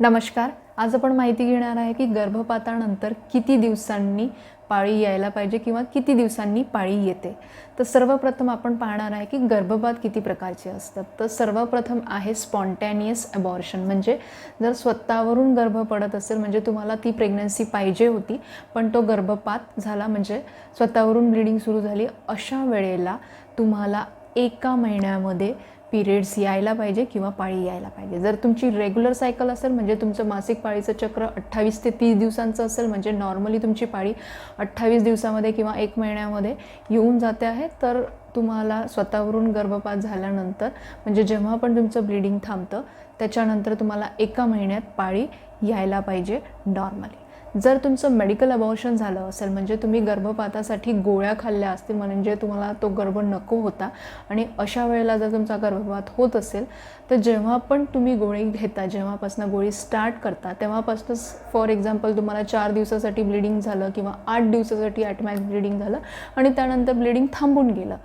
नमस्कार. आज आपण माहिती घेणार आहे की गर्भपातानंतर किती दिवसांनी पाळी यायला पाहिजे किंवा किती दिवसांनी पाळी येते. तर सर्वप्रथम आपण पाहणार आहे की गर्भपात किती प्रकारचे असतात. तर सर्वप्रथम आहे स्पॉन्टॅनियस अबॉर्शन म्हणजे जर स्वतःवरून गर्भ पडत असेल म्हणजे तुम्हाला ती प्रेग्नन्सी पाहिजे होती पण तो गर्भपात झाला म्हणजे स्वतःवरून ब्लिडिंग सुरू झाली अशा वेळेला तुम्हाला एका महिन्यामध्ये पिरियड्स यायला पाहिजे किंवा पाळी यायला पाहिजे. जर तुमची रेग्युलर सायकल असेल म्हणजे तुमचं मासिक पाळीचं चक्र अठ्ठावीस ते तीस दिवसांचं असेल म्हणजे नॉर्मली तुमची पाळी अठ्ठावीस दिवसामध्ये किंवा एक महिन्यामध्ये येऊन जाते आहे तर तुम्हाला स्वतःवरून गर्भपात झाल्यानंतर म्हणजे जेव्हा पण तुमचं ब्लिडिंग थांबतं त्याच्यानंतर तुम्हाला एका महिन्यात पाळी यायला पाहिजे नॉर्मली जर तुमचं मेडिकल अबॉर्शन झालं असेल म्हणजे तुम्ही गर्भपातासाठी गोळ्या खाल्ल्या असतील म्हणजे तुम्हाला तो गर्भ नको होता आणि अशा वेळेला जर तुमचा गर्भपात होत असेल तर जेव्हा पण तुम्ही गोळी घेता जेव्हापासून गोळी स्टार्ट करता तेव्हापासूनच फॉर एक्झाम्पल तुम्हाला चार दिवसासाठी ब्लिडिंग झालं किंवा आठ दिवसासाठी ॲटमॅक्स ब्लिडिंग झालं आणि त्यानंतर ब्लिडिंग थांबून गेलं.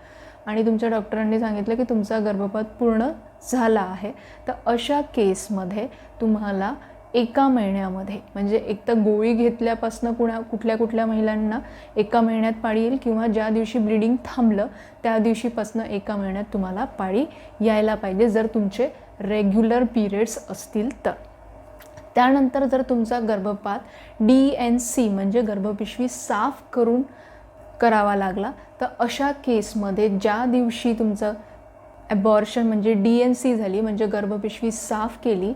आणि तुमच्या डॉक्टरांनी सांगितलं की तुमचा गर्भपात पूर्ण झाला आहे. तर अशा केसमध्ये तुम्हाला एका महिन्यामध्ये म्हणजे एक तर गोळी घेतल्यापासनं कुणा कुठल्या कुठल्या महिलांना एका महिन्यात पाळी येईल किंवा ज्या दिवशी ब्लिडिंग थांबलं त्या दिवशीपासनं एका महिन्यात तुम्हाला पाळी यायला पाहिजे जर तुमचे रेग्युलर पिरियड्स असतील तर. त्यानंतर जर तुमचा गर्भपात डी एन सी म्हणजे गर्भपिशवी साफ करून करावा लागला तर अशा केसमध्ये ज्या दिवशी तुमचं ॲबॉर्शन म्हणजे डी एन सी झाली म्हणजे गर्भपिशवी साफ केली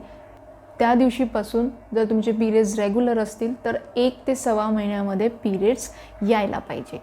त्या दिवशीपासून जर तुमचे पिरियड्स रेग्युलर असतील तर एक ते सव्वा महिन्यामध्ये पिरियड्स यायला पाहिजे.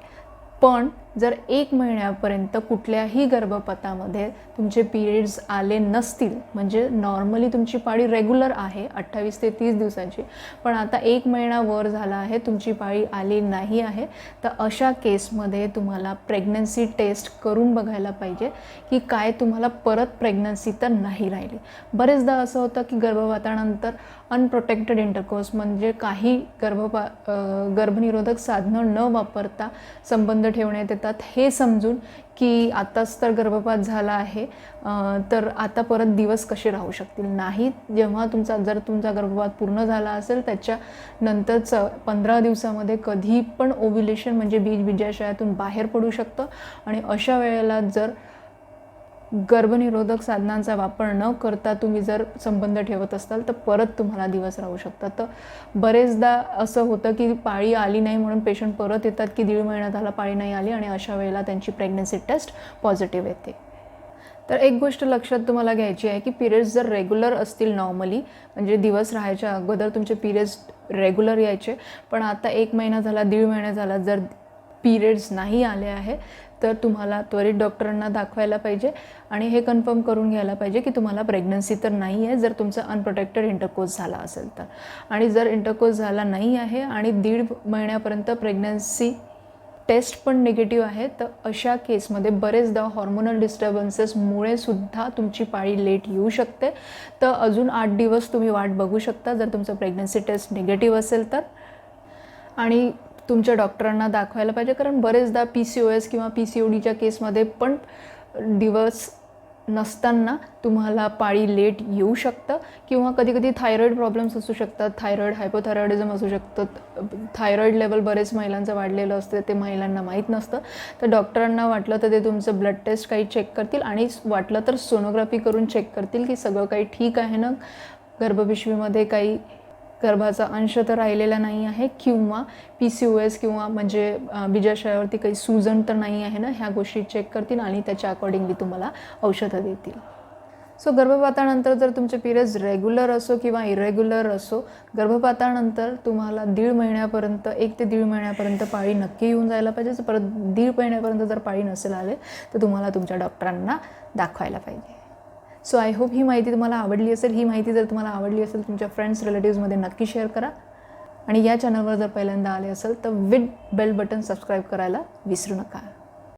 पण जर एक महिन्यापर्यंत कुठल्याही गर्भपातामध्ये तुमचे पिरियड्स आले नसतील म्हणजे नॉर्मली तुमची पाळी रेग्युलर आहे अठ्ठावीस ते तीस दिवसांची पण आता एक महिना वर झाला आहे तुमची पाळी आली नाही आहे तर अशा केसमध्ये तुम्हाला प्रेग्नन्सी टेस्ट करून बघायला पाहिजे की काय तुम्हाला परत प्रेग्नन्सी तर नाही राहिली. बरेचदा असं होतं की गर्भपातानंतर अनप्रोटेक्टेड इंटरकोर्स म्हणजे काही गर्भपा गर्भनिरोधक साधनं न वापरता संबंध ठेवण्यात येतात हे समजून की आत्ताच तर गर्भपात झाला आहे तर आता परत दिवस कसे राहू शकतील? नाही जेव्हा तुमचा जर तुमचा गर्भपात पूर्ण झाला असेल त्याच्या नंतरचं पंधरा दिवसामध्ये कधी पण ओव्युलेशन म्हणजे बीज बीजाशयातून बाहेर पडू शकतं. आणि अशा वेळेला जर गर्भनिरोधक साधनांचा वापर न करता तुम्ही जर संबंध ठेवत असाल तर परत तुम्हाला दिवस राहू शकतात. तर बरेचदा असं होतं की पाळी आली नाही म्हणून पेशंट परत येतात की दीड महिना झाला पाळी नाही आली आणि अशा वेळेला त्यांची प्रेग्नन्सी टेस्ट पॉझिटिव्ह येते. तर एक गोष्ट लक्षात तुम्हाला घ्यायची आहे की पिरियड्स जर रेग्युलर असतील नॉर्मली म्हणजे दिवस राहायच्या अगोदर तुमचे पिरियड्स रेग्युलर यायचे पण आता एक महिना झाला दीड महिना झाला जर पिरियड्स नाही आले आहे तर तुम्हाला त्वरित डॉक्टरांना दाखवायला पाहिजे आणि हे कन्फर्म करून घ्यायला पाहिजे की तुम्हाला प्रेग्नन्सी तर नाही आहे जर तुमचा अनप्रोटेक्टेड इंटरकोर्स झाला असेल तर. आणि जर इंटरकोर्स झाला नाही आहे आणि दीड महिन्यापर्यंत प्रेग्नन्सी टेस्ट पण निगेटिव्ह आहे तर अशा केसमध्ये बरेचदा हॉर्मोनल डिस्टर्बन्सेसमुळे सुद्धा तुमची पाळी लेट येऊ शकते. तर अजून आठ दिवस तुम्ही वाट बघू शकता जर तुमचं प्रेग्नन्सी टेस्ट निगेटिव्ह असेल तर. आणि तुमच्या डॉक्टरांना दाखवायला पाहिजे. कारण बरेचदा पी सी ओ एस किंवा पी सी ओ डीच्या केसमध्ये पण दिवस नसताना तुम्हाला पाळी लेट येऊ शकतं किंवा कधी कधी थायरॉईड प्रॉब्लेम्स असू शकतात. थायरॉईड हायपोथायरॉईडिझम असू शकतं. थायरॉईड लेवल बरेच महिलांचं वाढलेलं असतं ते महिलांना माहीत नसतं. तर डॉक्टरांना वाटलं तर ते तुमचं ब्लड टेस्ट काही चेक करतील आणि वाटलं तर सोनोग्राफी करून चेक करतील की सगळं काही ठीक आहे ना? गर्भपिशवीमध्ये काही गर्भाचा अंश तर राहिलेला नाही आहे किंवा पी सी ओ एस किंवा म्हणजे बीजाशयावरती काही सूजन तर नाही आहे ना ह्या गोष्टी चेक करतील आणि त्याच्या अकॉर्डिंगली तुम्हाला औषधं देतील. सो गर्भपातानंतर जर तुमचे पिरियड्स रेग्युलर असो किंवा इरेग्युलर असो गर्भपातानंतर तुम्हाला दीड महिन्यापर्यंत एक ते दीड महिन्यापर्यंत पाळी नक्की येऊन जायला पाहिजे. परत दीड महिन्यापर्यंत जर पाळी नसेल आले तर तुम्हाला तुमच्या डॉक्टरांना दाखवायला पाहिजे. सो आय होप ही माहिती तुम्हाला आवडली असेल. ही माहिती जर तुम्हाला आवडली असेल तुमच्या फ्रेंड्स रिलेटिव्समध्ये नक्की शेअर करा. आणि या चॅनलवर जर पहिल्यांदा आले असेल तर विथ बेल बटन सबस्क्राईब करायला विसरू नका.